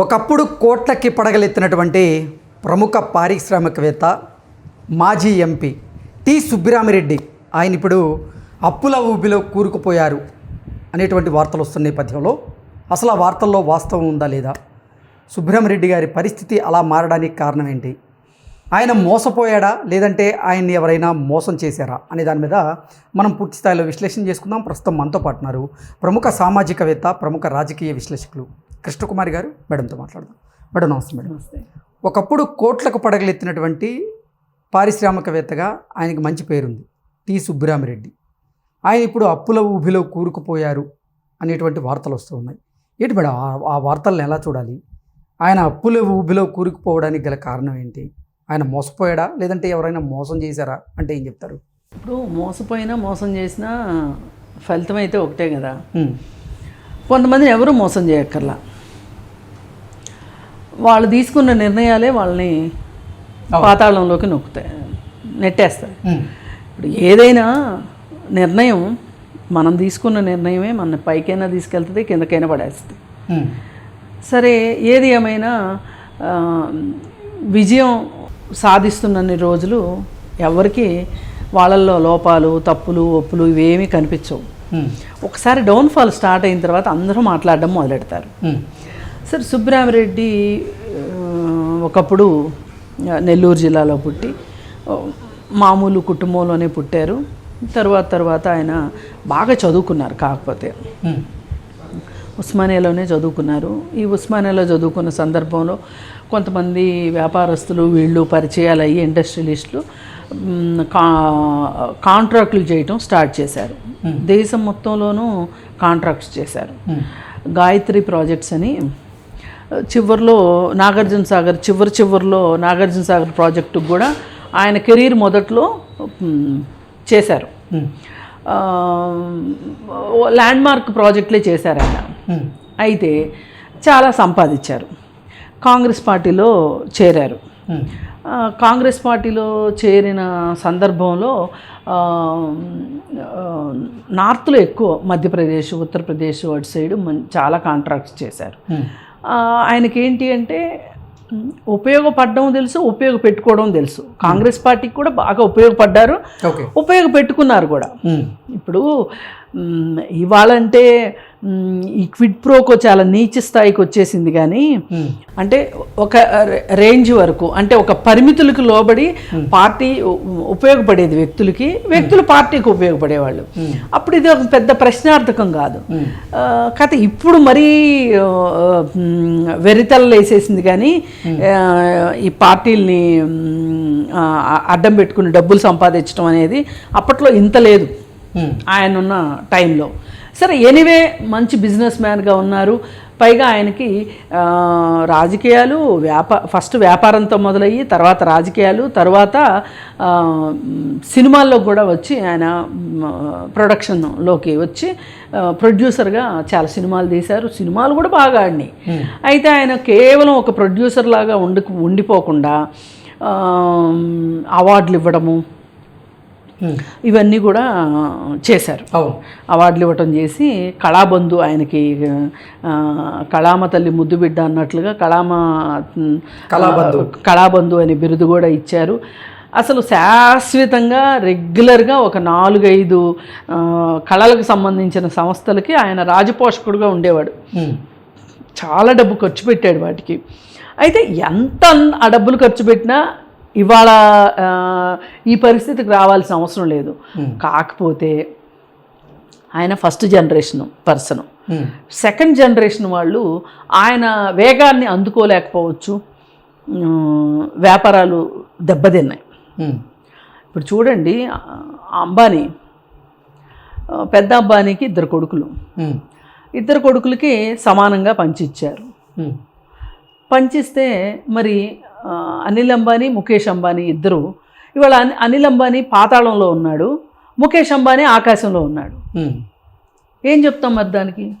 ఒకప్పుడు కోట్లకి పడగలెత్తినటువంటి ప్రముఖ పారిశ్రామికవేత్త మాజీ ఎంపీ టి సుబ్బిరామిరెడ్డి. ఆయన ఇప్పుడు అప్పుల ఊబిలో కూరుకుపోయారు అనేటువంటి వార్తలు వస్తున్న నేపథ్యంలో అసలు ఆ వార్తల్లో వాస్తవం ఉందా లేదా? సుబ్బిరామిరెడ్డి గారి పరిస్థితి అలా మారడానికి కారణం ఏంటి? ఆయన మోసపోయాడా? లేదంటే ఆయన్ని ఎవరైనా మోసం చేశారా? అనే దాని మీద మనం పూర్తి స్థాయిలో విశ్లేషణ చేసుకుందాం. ప్రస్తుతం మనతో పాటున్నారు ప్రముఖ సామాజికవేత్త ప్రముఖ రాజకీయ విశ్లేషకులు కృష్ణకుమారి గారు మేడంతో మాట్లాడదాం. మేడం నమస్తే మేడం. ఒకప్పుడు కోట్లకు పడగలెత్తినటువంటి పారిశ్రామికవేత్తగా ఆయనకి మంచి పేరుంది. టి. సుబ్బిరామిరెడ్డి. ఆయన ఇప్పుడు అప్పుల ఊబిలో కూరుకుపోయారు అనేటువంటి వార్తలు వస్తూ ఉన్నాయి. ఏంటి మేడం ఆ- వార్తలను ఎలా చూడాలి? ఆయన అప్పుల ఊబిలో కూరుకుపోవడానికి గల కారణం ఏంటి? ఆయన మోసపోయాడా? లేదంటే ఎవరైనా మోసం చేశారా? అంటే ఏం చెప్తారు? ఇప్పుడు మోసపోయినా మోసం చేసినా ఫలితం అయితే ఒకటే కదా. ఉమ్, కొంతమందిని ఎవరు మోసం చేయక్కర్లా. వాళ్ళు తీసుకున్న నిర్ణయాలే వాళ్ళని పాతాళంలోకి నొక్కుతాయి నెట్టేస్తాయి. ఇప్పుడు ఏదైనా నిర్ణయం మనం తీసుకున్న నిర్ణయమే మన పైకైనా తీసుకెళ్తుంది కిందకైనా పడేస్తుంది. సరే ఏది ఏమైనా విజయం సాధిస్తున్నన్ని రోజులు ఎవరికి వాళ్ళల్లో లోపాలు తప్పులు ఒప్పులు ఇవేమీ కనిపించవు. ఒకసారి డౌన్ఫాల్ స్టార్ట్ అయిన తర్వాత అందరూ మాట్లాడడం మొదలెడతారు. సరే సుబ్బరామిరెడ్డి ఆ, ఒకప్పుడు నెల్లూరు జిల్లాలో పుట్టి మామూలు కుటుంబంలోనే పుట్టారు. తర్వాత తర్వాత ఆయన బాగా చదువుకున్నారు కాకపోతే. ఉస్మానియాలోనే చదువుకున్నారు. ఈ ఉస్మానియాలో చదువుకున్న సందర్భంలో కొంతమంది వ్యాపారస్తులు వీళ్ళు పరిచయాలు అయ్యి ఇండస్ట్రియలిస్టులు కా కాంట్రాక్టులు చేయటం స్టార్ట్ చేశారు. దేశం మొత్తంలోనూ కాంట్రాక్ట్స్ చేశారు. గాయత్రి ప్రాజెక్ట్స్ అని చివరిలో నాగార్జున సాగర్ చివరి చివరిలో నాగార్జున సాగర్ ప్రాజెక్టుకు కూడా ఆయన కెరీర్ మొదట్లో చేశారు. ల్యాండ్ మార్క్ ప్రాజెక్టులే చేశారు ఆయన. అయితే చాలా సంపాదించారు. కాంగ్రెస్ పార్టీలో చేరారు. కాంగ్రెస్ పార్టీలో చేరిన సందర్భంలో నార్త్లో ఎక్కువ మధ్యప్రదేశ్ ఉత్తరప్రదేశ్ అటు సైడ్ చాలా కాంట్రాక్ట్స్ చేశారు. ఉమ్, ఆ, ఆయనకి ఏంటి అంటే ఉపయోగపడడం తెలుసు ఉపయోగపెట్టుకోవడం తెలుసు. కాంగ్రెస్ పార్టీకి కూడా బాగా ఉపయోగపడ్డారు. ఉపయోగపెట్టుకున్నారు కూడా. ఇప్పుడు ఇవాళంటే ఈ క్విడ్ ప్రోకో చాలా నీచ స్థాయికి వచ్చేసింది కానీ ఉమ్, అంటే ఒక రేంజ్ వరకు అంటే ఒక పరిమితులకు లోబడి పార్టీ ఉ- ఉపయోగపడేది వ్యక్తులకి వ్యక్తులు పార్టీకి ఉపయోగపడేవాళ్ళు. అప్పుడు ఇది ఒక పెద్ద ప్రశ్నార్థకం కాదు. కాకపోతే ఇప్పుడు మరీ వెరితలలు వేసేసింది కానీ ఈ పార్టీల్ని అడ్డం పెట్టుకుని డబ్బులు సంపాదించడం అనేది అప్పట్లో ఇంత లేదు. ఆయన ఉన్న టైంలో. సరే ఎనీవే మంచి బిజినెస్ మ్యాన్గా ఉన్నారు. పైగా ఆయనకి రాజకీయాలు వ్యాపా ఫస్ట్ వ్యాపారంతో మొదలయ్యి తర్వాత రాజకీయాలు తర్వాత సినిమాల్లో కూడా వచ్చి ఆయన ప్రొడక్షన్లోకి వచ్చి ప్రొడ్యూసర్గా చాలా సినిమాలు తీశారు. సినిమాలు కూడా బాగా ఆడినాయి. అయితే ఆయన కేవలం ఒక ప్రొడ్యూసర్ లాగా ఉండి ఉండిపోకుండా అవార్డులు ఇవ్వడము ఇవన్నీ కూడా చేశారు. అవును. అవార్డులు ఇవ్వటం చేసి కళాబంధు ఆయనకి కళామ తల్లి ముద్దు బిడ్డ అన్నట్లుగా కళామ కళాబంధు. కళాబంధు అనే బిరుదు కూడా ఇచ్చారు. అసలు శాశ్వతంగా రెగ్యులర్గా ఒక నాలుగైదు కళలకు సంబంధించిన సంస్థలకి ఆయన రాజపోషకుడుగా ఉండేవాడు. చాలా డబ్బు ఖర్చు పెట్టాడు వాటికి. అయితే ఎంత ఆ డబ్బులు ఖర్చు పెట్టినా ఇవాళ ఈ పరిస్థితికి రావాల్సిన అవసరం లేదు. కాకపోతే ఆయన first generation person. Second generation వాళ్ళు ఆయన వేగాన్ని అందుకోలేకపోవచ్చు. వ్యాపారాలు దెబ్బతిన్నాయి. ఇప్పుడు చూడండి అంబానీ పెద్ద అంబానీకి ఇద్దరు కొడుకులు. ఇద్దరు కొడుకులకి సమానంగా పంచిచ్చారు. పంచిస్తే మరి అనిల్ అంబానీ ముఖేష్ అంబానీ ఇద్దరు. ఇవాళ అని- అనిల్ అంబానీ పాతాళంలో ఉన్నాడు ముఖేష్ అంబానీ ఆకాశంలో ఉన్నాడు. ఏం చెప్తాం మరి దానికి?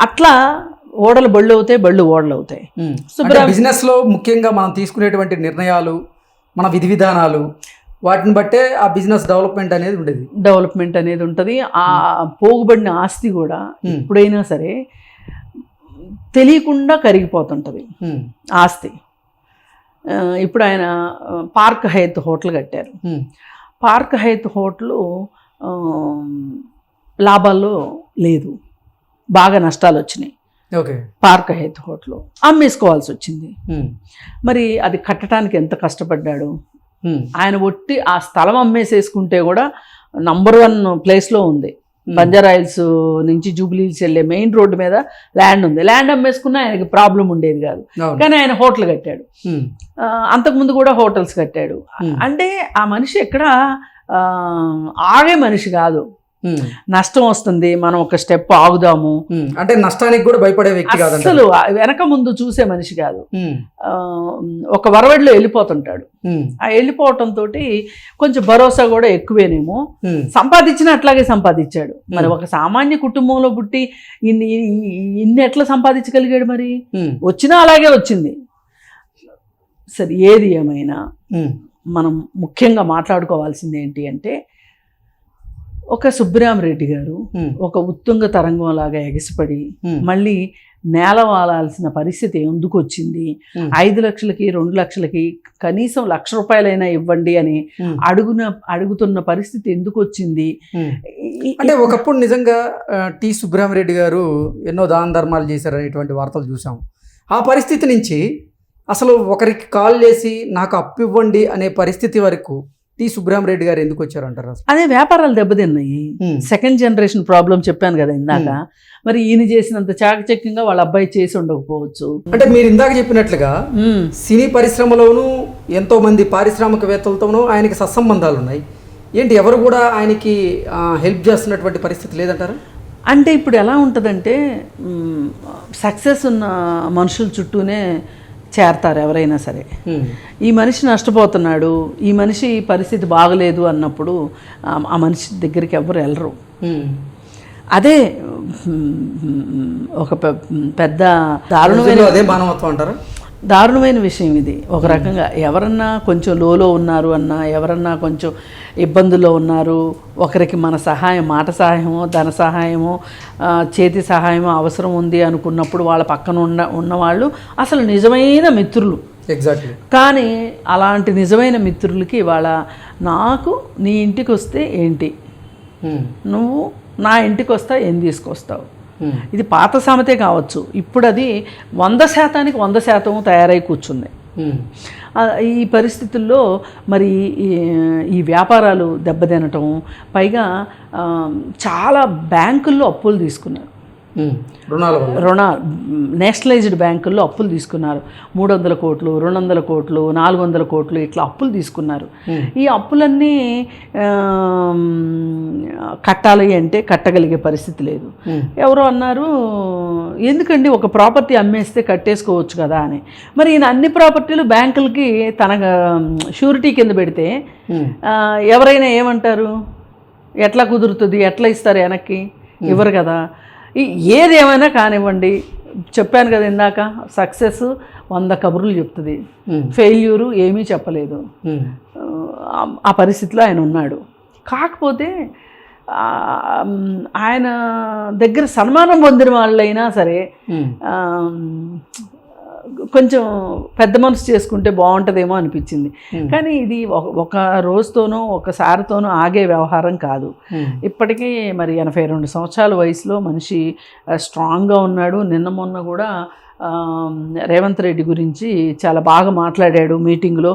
అట్లా ఓడలు బళ్ళు అవుతాయి బళ్ళు ఓడలు అవుతాయి. అంటే బిజినెస్లో ముఖ్యంగా మనం తీసుకునేటువంటి నిర్ణయాలు మన విధి విధానాలు వాటిని బట్టే ఆ బిజినెస్ డెవలప్మెంట్ అనేది ఉండేది. డెవలప్మెంట్ అనేది ఉంటుంది. ఆ పోగుబడిన ఆస్తి కూడా ఎప్పుడైనా సరే తెలియకుండా కరిగిపోతుంటుంది. ఆస్తి. ఇప్పుడు ఆయన పార్క్ హైత్ హోటల్ కట్టారు. పార్క్ హైత్ హోటల్ లాభాల్లో లేదు. బాగా నష్టాలు వచ్చినాయి. ఓకే. పార్క్ హైత్ హోటల్ అమ్మేసుకోవాల్సి వచ్చింది మరి అది కట్టడానికి ఎంత కష్టపడ్డాడు? ఆయన ఒట్టి ఆ స్థలం అమ్మేసేసుకుంటే కూడా నంబర్ వన్ ప్లేస్లో ఉంది. బంజారాయిల్స్ నుంచి జూబ్లీహిల్స్ వెళ్ళే మెయిన్ రోడ్డు మీద ల్యాండ్ ఉంది. ల్యాండ్ అమ్మేసుకున్నా ఆయనకి ప్రాబ్లం ఉండేది కాదు. కానీ ఆయన హోటల్ కట్టాడు. అంతకుముందు కూడా హోటల్స్ కట్టాడు. అంటే ఆ మనిషి ఎక్కడ ఆగే మనిషి కాదు. నష్టం వస్తుంది మనం ఒక స్టెప్ ఆగుదాము. ఉమ్. అంటే నష్టానికి కూడా భయపడే వ్యక్తి కాదంట అసలు వెనక ముందు చూసే మనిషి కాదు. ఉమ్, ఆ, ఒక వరవడిలో వెళ్ళిపోతుంటాడు. ఆ వెళ్ళిపోవటంతో కొంచెం భరోసా కూడా ఎక్కువేనేమో. సంపాదించిన అట్లాగే సంపాదించాడు. మరి ఒక సామాన్య కుటుంబంలో పుట్టి ఇన్ని ఇన్ని- ఎట్లా సంపాదించగలిగాడు మరి? వచ్చినా అలాగే వచ్చింది. సరే ఏది ఏమైనా మనం ముఖ్యంగా మాట్లాడుకోవాల్సింది ఏంటి అంటే ఒక సుబ్బరామరెడ్డి గారు ఉమ్, ఒక ఉత్తుంగ తరంగం లాగా ఎగసిపడి మళ్ళీ నేల వాలాల్సిన పరిస్థితి ఎందుకు వచ్చింది ఐదు లక్షలకి రెండు లక్షలకి కనీసం లక్ష రూపాయలైనా ఇవ్వండి అని అడుగున అడుగుతున్న పరిస్థితి ఎందుకు వచ్చింది అంటే ఒకప్పుడు నిజంగా టి సుబ్రహ్మరెడ్డి గారు ఎన్నో దాన ధర్మాలు చేశారనేటువంటి వార్తలు చూసాం ఆ పరిస్థితి నుంచి అసలు ఒకరికి కాల్ చేసి నాకు అప్పు ఇవ్వండి అనే పరిస్థితి వరకు టి సుబ్రహ్మరెడ్డి గారు ఎందుకు వచ్చారంటారు అసలు? అదే వ్యాపారాలు దెబ్బతిన్నాయి. సెకండ్ జనరేషన్ ప్రాబ్లం చెప్పాను కదా ఇందాక. మరి ఈయన చేసినంత చాకచక్యంగా వాళ్ళ అబ్బాయి చేసి ఉండకపోవచ్చు. అంటే మీరు ఇందాక చెప్పినట్లుగా. సినీ పరిశ్రమలోనూ ఎంతో మంది పారిశ్రామికవేత్తలతోనూ ఆయనకి సత్సంబంధాలు ఉన్నాయి. ఏంటి ఎవరు కూడా ఆయనకి హెల్ప్ చేస్తున్నటువంటి పరిస్థితి లేదంటారా? అంటే ఇప్పుడు ఎలా ఉంటుందంటే సక్సెస్ ఉన్న మనుషుల చుట్టూనే చేరతారు ఎవరైనా సరే. ఈ మనిషి నష్టపోతున్నాడు ఈ మనిషి పరిస్థితి బాగలేదు అన్నప్పుడు ఆ- మనిషి దగ్గరికి ఎవరు వెళ్ళరు. అదే ఒక పెద్ద దారుణమైన అదే మానవత్వం అంటారా? దారుణమైన విషయం ఇది. ఒక రకంగా ఎవరన్నా కొంచెం లోలో ఉన్నారు అన్నా ఎవరన్నా కొంచెం ఇబ్బందుల్లో ఉన్నారు ఒకరికి మన సహాయం మాట సహాయమో ధన సహాయమో చేతి సహాయమో అవసరం ఉంది అనుకున్నప్పుడు వాళ్ళ పక్కన ఉన్న ఉన్నవాళ్ళు అసలు నిజమైన మిత్రులు. ఎగ్జాక్ట్లీ కానీ అలాంటి నిజమైన మిత్రులకి వాళ్ళ నాకు నీ ఇంటికి వస్తే ఏంటి? నువ్వు నా ఇంటికి వస్తా ఏం తీసుకొస్తావు? ఇది పాత సామెతే కావచ్చు. ఇప్పుడు అది వంద శాతానికి వంద శాతం తయారై కూర్చుంది. ఆ, ఈ పరిస్థితుల్లో మరి ఈ- ఈ వ్యాపారాలు దెబ్బతినటం పైగా చాలా బ్యాంకుల్లో అప్పులు తీసుకున్నారు. రుణాల రుణ నేషనలైజ్డ్ బ్యాంకుల్లో అప్పులు తీసుకున్నారు. మూడు వందల కోట్లు రెండు వందల కోట్లు నాలుగు వందల కోట్లు ఇట్లా అప్పులు తీసుకున్నారు. ఈ అప్పులన్నీ కట్టాలి అంటే కట్టగలిగే పరిస్థితి లేదు. ఎవరో అన్నారు ఎందుకండి ఒక ప్రాపర్టీ అమ్మేస్తే కట్టేసుకోవచ్చు కదా అని. మరి ఈయన అన్ని ప్రాపర్టీలు బ్యాంకులకి తన షూరిటీ కింద పెడితే ఎవరైనా ఏమంటారు? ఎట్లా కుదురుతుంది? ఎట్లా ఇస్తారు వెనక్కి? ఇవ్వరు కదా. ఏదేమైనా కానివ్వండి చెప్పాను కదా ఇందాక సక్సెస్ వంద కబుర్లు చెప్తుంది. ఫెయిల్యూరు ఏమీ చెప్పలేదు. ఆ- పరిస్థితిలో ఆయన ఉన్నాడు. కాకపోతే ఆయన దగ్గర సన్మానం పొందిన వాళ్ళైనా సరే కొంచెం పెద్ద మనసు చేసుకుంటే బాగుంటుందేమో అనిపించింది. Hmm. కానీ ఇది ఒక- ఒక రోజుతోనో ఒకసారితోనో ఆగే వ్యవహారం కాదు. ఉమ్, ఇప్పటికీ మరి ఎనభై రెండు సంవత్సరాల వయసులో మనిషి స్ట్రాంగ్గా ఉన్నాడు. నిన్న మొన్న కూడా రేవంత్ రెడ్డి గురించి చాలా బాగా మాట్లాడాడు మీటింగ్లో.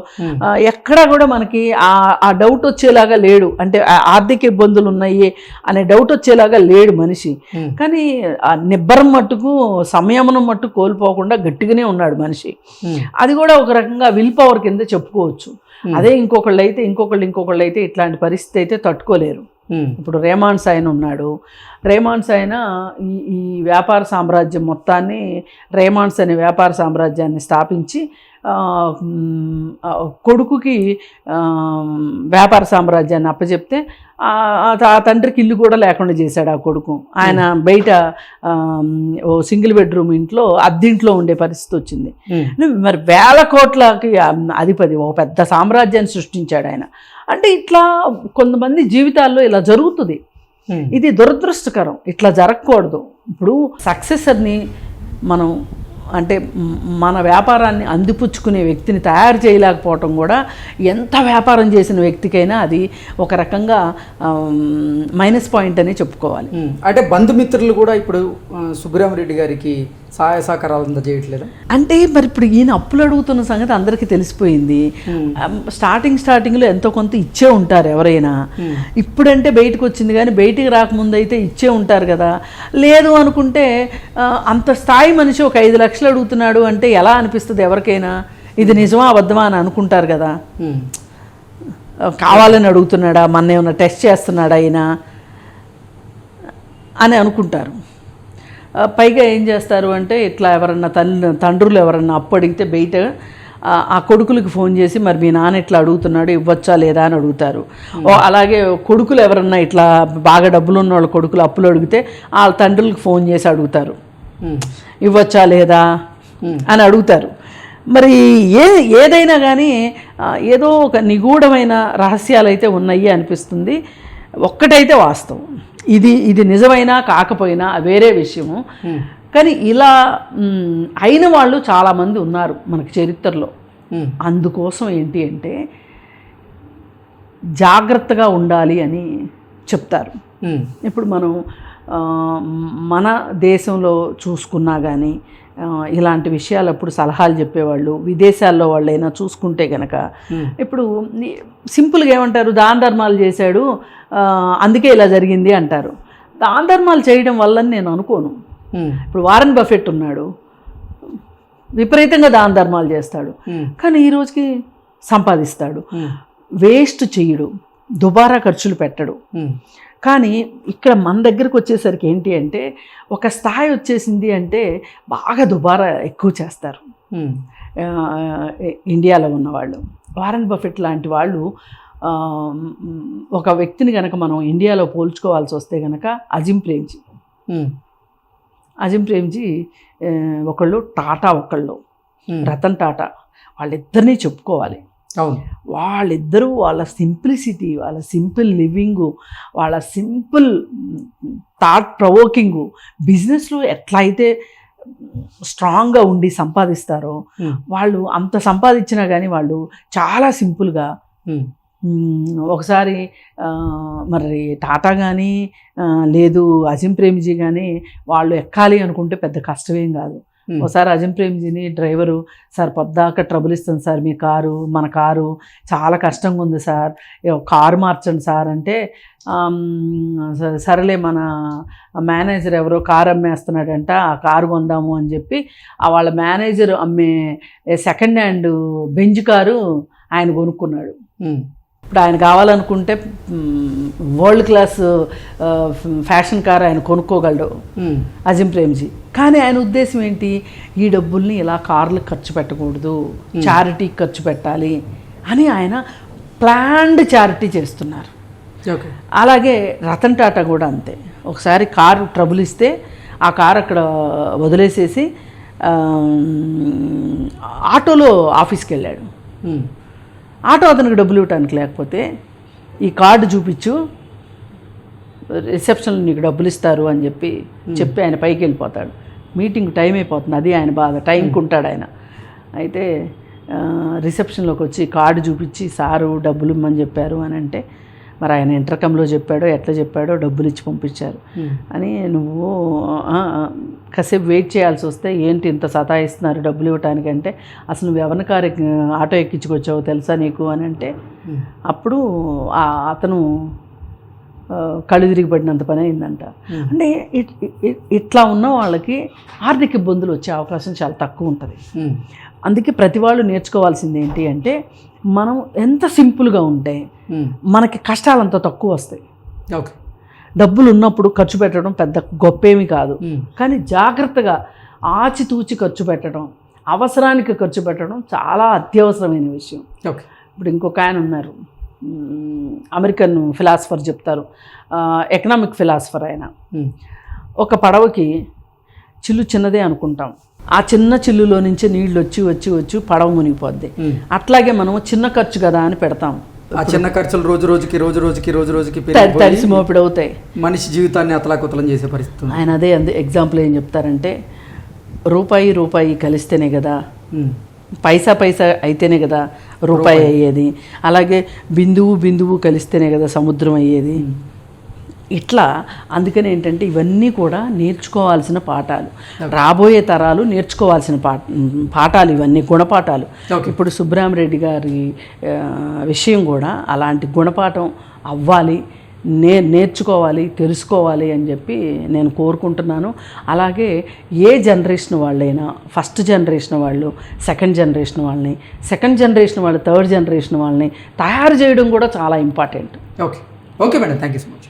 ఎక్కడా కూడా మనకి ఆ ఆ డౌట్ వచ్చేలాగా లేడు. అంటే ఆర్థిక ఇబ్బందులు ఉన్నాయి అనే డౌట్ వచ్చేలాగా లేడు మనిషి. కానీ ఆ నిబ్బరం మట్టుకు సంయమనం మట్టు కోల్పోకుండా గట్టిగానే ఉన్నాడు మనిషి. అది కూడా ఒక రకంగా విల్ పవర్ కింద చెప్పుకోవచ్చు. అదే ఇంకొకళ్ళు అయితే ఇంకొకళ్ళు ఇంకొకళ్ళు అయితే ఇట్లాంటి పరిస్థితి అయితే తట్టుకోలేరు. ఇప్పుడు రేమాన్స్ ఆయన ఉన్నాడు. రేమాన్స్ ఆయన ఈ ఈ వ్యాపార సామ్రాజ్యం మొత్తాన్ని రేమాన్స్ అనే వ్యాపార సామ్రాజ్యాన్ని స్థాపించి కొడుకుకి వ్యాపార సామ్రాజ్యాన్ని అప్పచెప్తే ఆ తండ్రికి ఇల్లు కూడా లేకుండా చేశాడు ఆ కొడుకు. ఆయన బయట ఆ, ఓ సింగిల్ బెడ్రూమ్ ఇంట్లో అద్దింట్లో ఉండే పరిస్థితి వచ్చింది. ఉమ్, మరి వేల కోట్లకి అధిపతి ఒక పెద్ద సామ్రాజ్యాన్ని సృష్టించాడు ఆయన. అంటే ఇట్లా కొంతమంది జీవితాల్లో ఇలా జరుగుతుంది. ఇది దురదృష్టకరం. ఇట్లా జరగకూడదు. ఇప్పుడు సక్సెసర్ని మనం అంటే మన వ్యాపారాన్ని అందిపుచ్చుకునే వ్యక్తిని తయారు చేయలేకపోవటం కూడా ఎంత వ్యాపారం చేసిన వ్యక్తికైనా అది ఒక రకంగా మైనస్ పాయింట్ అనే చెప్పుకోవాలి. అంటే బంధుమిత్రులు కూడా ఇప్పుడు ఆ, సుబ్బరామరెడ్డి గారికి సహాయ సహకారాలు అందజేయట్లేదు? అంటే మరి ఇప్పుడు ఈయన అప్పులు అడుగుతున్న సంగతి అందరికీ తెలిసిపోయింది. స్టార్టింగ్ స్టార్టింగ్లో ఎంతో కొంత ఇచ్చే ఉంటారు ఎవరైనా. ఇప్పుడంటే బయటకు వచ్చింది కానీ బయటికి రాకముందు అయితే ఇచ్చే ఉంటారు కదా. లేదు అనుకుంటే అంత స్థాయి మనిషి ఒక ఐదు లక్షలు అడుగుతున్నాడు అంటే ఎలా అనిపిస్తుంది ఎవరికైనా? ఇది నిజమా అబద్ధమా అని అనుకుంటారు కదా. ఉమ్, కావాలని అడుగుతున్నాడా? మన ఏమైనా టెస్ట్ చేస్తున్నాడా ఆయన అని అనుకుంటారు. పైగా ఏం చేస్తారు అంటే ఇట్లా ఎవరన్నా తల్లి తండ్రులు ఎవరన్నా అప్పు అడిగితే బయట ఆ, కొడుకులకి ఫోన్ చేసి మరి మీ నాన్న ఇట్లా అడుగుతున్నాడు ఇవ్వచ్చా లేదా? అని అడుగుతారు. అలాగే కొడుకులు ఎవరన్నా ఇట్లా బాగా డబ్బులు ఉన్న వాళ్ళ కొడుకులు అప్పులు అడిగితే వాళ్ళ తండ్రులకు ఫోన్ చేసి అడుగుతారు. ఇవ్వచ్చా లేదా? అని అడుగుతారు. మరి ఏ ఏదైనా కానీ ఏదో ఒక నిగూఢమైన రహస్యాలు అయితే ఉన్నాయి అనిపిస్తుంది. ఒక్కటైతే వాస్తవం. ఇది ఇది నిజమైనా కాకపోయినా వేరే విషయము. కానీ ఇలా అయిన వాళ్ళు చాలామంది ఉన్నారు మనకి చరిత్రలో. అందుకోసం ఏంటి అంటే జాగ్రత్తగా ఉండాలి అని చెప్తారు. ఇప్పుడు మనం మన దేశంలో చూసుకున్నా కానీ ఇలాంటి విషయాలు అప్పుడు సలహాలు చెప్పేవాళ్ళు విదేశాల్లో వాళ్ళైనా చూసుకుంటే కనుక ఇప్పుడు సింపుల్గా ఏమంటారు దాన ధర్మాలు చేశాడు అందుకే ఇలా జరిగింది అంటారు. దాన ధర్మాలు చేయడం వల్లని నేను అనుకోను. ఇప్పుడు వారన్ బఫెట్ ఉన్నాడు. విపరీతంగా దాన ధర్మాలు చేస్తాడు కానీ ఈ రోజుకి సంపాదిస్తాడు. వేస్ట్ చేయడు. దుబారా ఖర్చులు పెట్టడు. కానీ ఇక్కడ మన దగ్గరకు వచ్చేసరికి ఏంటి అంటే ఒక స్థాయి వచ్చేసింది అంటే బాగా దుబారా ఎక్కువ చేస్తారు. ఇండియాలో ఉన్నవాళ్ళు. వారన్ బఫెట్ లాంటి వాళ్ళు ఒక వ్యక్తిని కనుక మనం ఇండియాలో పోల్చుకోవాల్సి వస్తే కనుక అజిం ప్రేమ్జీ. అజిం ప్రేమ్జీ ఒకళ్ళు టాటా ఒకళ్ళు. రతన్ టాటా వాళ్ళిద్దరినీ చెప్పుకోవాలి. అవును. వాళ్ళిద్దరూ వాళ్ళ సింప్లిసిటీ వాళ్ళ సింపుల్ లివింగు వాళ్ళ సింపుల్ థాట్ ప్రవోకింగు బిజినెస్లో ఎట్లా అయితే స్ట్రాంగ్గా ఉండి సంపాదిస్తారో వాళ్ళు అంత సంపాదించినా కానీ వాళ్ళు చాలా సింపుల్గా ఒకసారి మరి టాటా కానీ లేదు అజిం ప్రేమ్జీ కానీ వాళ్ళు ఎక్కాలి అనుకుంటే పెద్ద కష్టమేం కాదు. ఒకసారి అజిం ప్రేమ్జీని డ్రైవరు సార్ పొద్దాక ట్రబుల్ ఇస్తుంది సార్ మీ కారు మన కారు చాలా కష్టంగా ఉంది సార్ కారు మార్చండి సార్ అంటే సరేలే మన మేనేజర్ ఎవరో కారు అమ్మేస్తున్నాడంట ఆ కారు కొందాము అని చెప్పి ఆ వాళ్ళ మేనేజర్ అమ్మే సెకండ్ హ్యాండ్ బెంజ్ కారు ఆయన కొనుక్కున్నాడు. ఇప్పుడు ఆయన కావాలనుకుంటే వరల్డ్ క్లాస్ ఫ్యాషన్ కార్ ఆయన కొనుక్కోగలడు. అజిం ప్రేమ్జీ. కానీ ఆయన ఉద్దేశం ఏంటి? ఈ డబ్బుల్ని ఇలా కార్లకు ఖర్చు పెట్టకూడదు చారిటీకి ఖర్చు పెట్టాలి అని ఆయన ప్లాన్డ్ చారిటీ చేస్తున్నారు. అలాగే రతన్ టాటా కూడా అంతే. ఒకసారి కారు ట్రబుల్ ఇస్తే ఆ కారు అక్కడ వదిలేసేసి ఆటోలో ఆఫీస్కి వెళ్ళాడు. ఆటో అతనికి డబ్బులు ఇవ్వటానికి లేకపోతే ఈ కార్డు చూపించు రిసెప్షన్లో నీకు డబ్బులు ఇస్తారు అని చెప్పి చెప్పి ఆయన పైకి వెళ్ళిపోతాడు. మీటింగ్ టైం అయిపోతుంది అది ఆయన బాధ టైంకి ఉంటాడు ఆయన. అయితే రిసెప్షన్లోకి వచ్చి కార్డు చూపించి సారు డబ్బులు ఇమ్మని చెప్పారు అని అంటే మరి ఆయన ఇంటర్కంలో చెప్పాడో ఎట్లా చెప్పాడో డబ్బులు ఇచ్చి పంపించారు. అని నువ్వు కాసేపు వెయిట్ చేయాల్సి వస్తే ఏంటి ఇంత సతాయిస్తున్నారు డబ్బులు ఇవ్వటానికి అంటే అసలు నువ్వు ఎవరిని కారు ఆటో ఎక్కించుకొచ్చావో తెలుసా నీకు అని అంటే అప్పుడు అతను కళ్ళు తిరిగి పడినంత పని అయిందంట. అంటే ఇట్లా ఉన్న వాళ్ళకి ఆర్థిక ఇబ్బందులు వచ్చే అవకాశం చాలా తక్కువ ఉంటుంది. అందుకే ప్రతి వాళ్ళు నేర్చుకోవాల్సింది ఏంటి అంటే మనం ఎంత సింపుల్గా ఉంటే మనకి కష్టాలు అంత తక్కువ వస్తాయి. ఓకే. డబ్బులు ఉన్నప్పుడు ఖర్చు పెట్టడం పెద్ద గొప్పేమి కాదు. కానీ జాగ్రత్తగా ఆచితూచి ఖర్చు పెట్టడం అవసరానికి ఖర్చు పెట్టడం చాలా అత్యవసరమైన విషయం. ఓకే. ఇప్పుడు ఇంకొక ఆయన ఉన్నారు. అమెరికన్ ఫిలాసఫర్ చెప్తారు. ఎకనామిక్ ఫిలాసఫర్ ఆయన. ఒక పడవకి చిల్లు చిన్నదే అనుకుంటాం. ఆ చిన్న చిల్లులో నుంచి నీళ్ళు వచ్చి వచ్చి వచ్చి పడవ మునిగిపోద్ది. అట్లాగే మనం చిన్న ఖర్చు కదా అని పెడతాం ఆ చిన్న ఖర్చులు రోజు రోజుకి రోజు రోజుకి రోజు రోజుకి తడిసి మోపిడి అవుతాయి. మనిషి జీవితాన్ని అతలాకుతలం చేసే పరిస్థితి ఆయన అదే అందు ఎగ్జాంపుల్ ఏం చెప్తారంటే రూపాయి రూపాయి కలిస్తేనే కదా. పైసా పైసా అయితేనే కదా రూపాయి అయ్యేది. అలాగే బిందువు బిందువు కలిస్తేనే కదా సముద్రం అయ్యేది. ఇట్లా అందుకని ఏంటంటే ఇవన్నీ కూడా నేర్చుకోవాల్సిన పాఠాలు. రాబోయే తరాలు నేర్చుకోవాల్సిన పాఠ పాఠాలు ఇవన్నీ గుణపాఠాలు. ఇప్పుడు సుబ్బరామరెడ్డి గారి విషయం కూడా అలాంటి గుణపాఠం అవ్వాలి నే నేర్చుకోవాలి తెలుసుకోవాలి అని చెప్పి నేను కోరుకుంటున్నాను. అలాగే ఏ జనరేషన్ వాళ్ళైనా ఫస్ట్ జనరేషన్ వాళ్ళు సెకండ్ జనరేషన్ వాళ్ళని సెకండ్ జనరేషన్ వాళ్ళు థర్డ్ జనరేషన్ వాళ్ళని తయారు చేయడం కూడా చాలా important. Okay. Okay madam. Thank you so much.